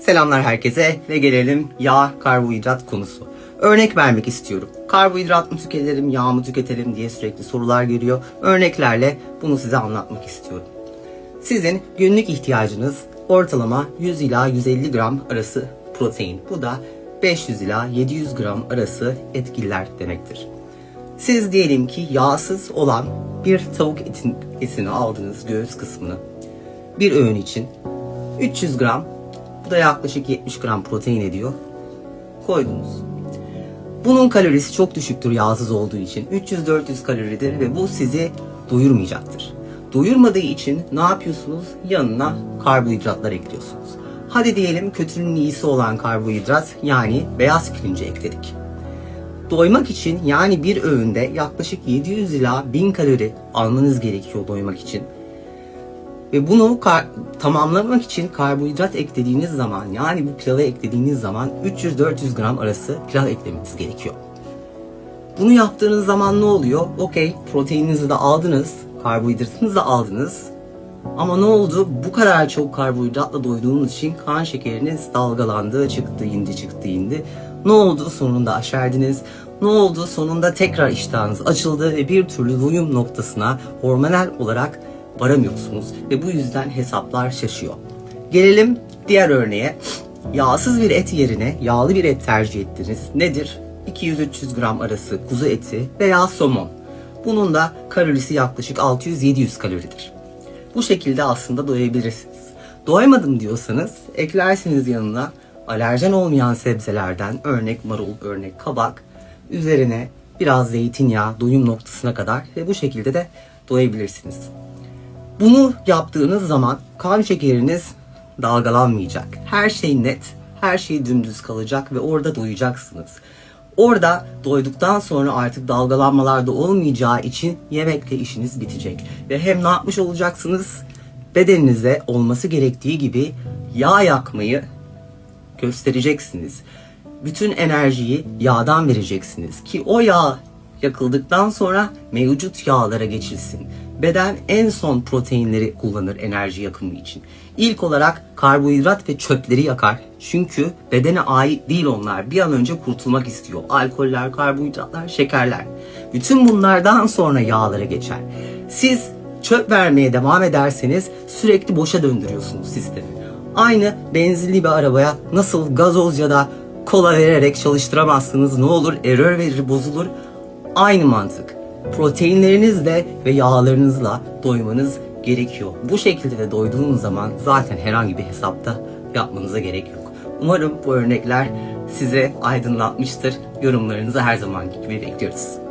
Selamlar herkese ve gelelim yağ, karbonhidrat konusu. Örnek vermek istiyorum. Karbonhidrat mı tüketelim, yağ mı tüketelim diye sürekli sorular geliyor. Örneklerle bunu size anlatmak istiyorum. Sizin günlük ihtiyacınız ortalama 100 ila 150 gram arası protein. Bu da 500 ila 700 gram arası etkililer demektir. Siz diyelim ki yağsız olan bir tavuk etin, etini aldınız göğüs kısmını bir öğün için 300 gram bu da yaklaşık 70 gram protein ediyor koydunuz. Bunun kalorisi çok düşüktür yağsız olduğu için. 300-400 kaloridir ve bu sizi doyurmayacaktır. Doyurmadığı için ne yapıyorsunuz? Yanına karbonhidratlar ekliyorsunuz. Hadi diyelim kötünün iyisi olan karbonhidrat yani beyaz pirinci ekledik. Doymak için yani bir öğünde yaklaşık 700 ila 1000 kalori almanız gerekiyor doymak için. Ve bunu tamamlamak için karbonhidrat eklediğiniz zaman yani bu pilava eklediğiniz zaman 300-400 gram arası pilav eklemeniz gerekiyor. Bunu yaptığınız zaman ne oluyor? Okey proteininizi de aldınız, karbonhidratınızı da aldınız. Ama ne oldu? Bu kadar çok karbonhidratla doyduğunuz için kan şekeriniz dalgalandı, çıktı, indi, çıktı, indi. Ne oldu? Sonunda aşerdiniz. Ne oldu? Sonunda tekrar iştahınız açıldı ve bir türlü doyum noktasına hormonal olarak varamıyorsunuz ve bu yüzden hesaplar şaşıyor. Gelelim diğer örneğe. Yağsız bir et yerine yağlı bir et tercih ettiniz. Nedir? 200-300 gram arası kuzu eti veya somon. Bunun da kalorisi yaklaşık 600-700 kaloridir. Bu şekilde aslında doyabilirsiniz. Doymadım diyorsanız eklersiniz yanına alerjen olmayan sebzelerden örnek marul, örnek kabak, üzerine biraz zeytinyağı doyum noktasına kadar ve bu şekilde de doyabilirsiniz. Bunu yaptığınız zaman kan şekeriniz dalgalanmayacak. Her şey net, her şey dümdüz kalacak ve orada doyacaksınız. Orada doyduktan sonra artık dalgalanmalar da olmayacağı için yemekle işiniz bitecek. Ve hem ne yapmış olacaksınız? Bedeninize olması gerektiği gibi yağ yakmayı göstereceksiniz. Bütün enerjiyi yağdan vereceksiniz ki o yağ yakıldıktan sonra mevcut yağlara geçilsin. Beden en son proteinleri kullanır enerji yakımı için. İlk olarak karbonhidrat ve çöpleri yakar. Çünkü bedene ait değil onlar. Bir an önce kurtulmak istiyor. Alkoller, karbonhidratlar, şekerler. Bütün bunlardan sonra yağlara geçer. Siz çöp vermeye devam ederseniz sürekli boşa döndürüyorsunuz sistemi. Aynı benzinli bir arabaya nasıl gazoz ya da kola vererek çalıştıramazsınız. Ne olur error verir, bozulur. Aynı mantık. Proteinlerinizle ve yağlarınızla doymanız gerekiyor. Bu şekilde de doyduğunuz zaman zaten herhangi bir hesapta yapmanıza gerek yok. Umarım bu örnekler size aydınlatmıştır. Yorumlarınızı her zamanki gibi bekliyoruz.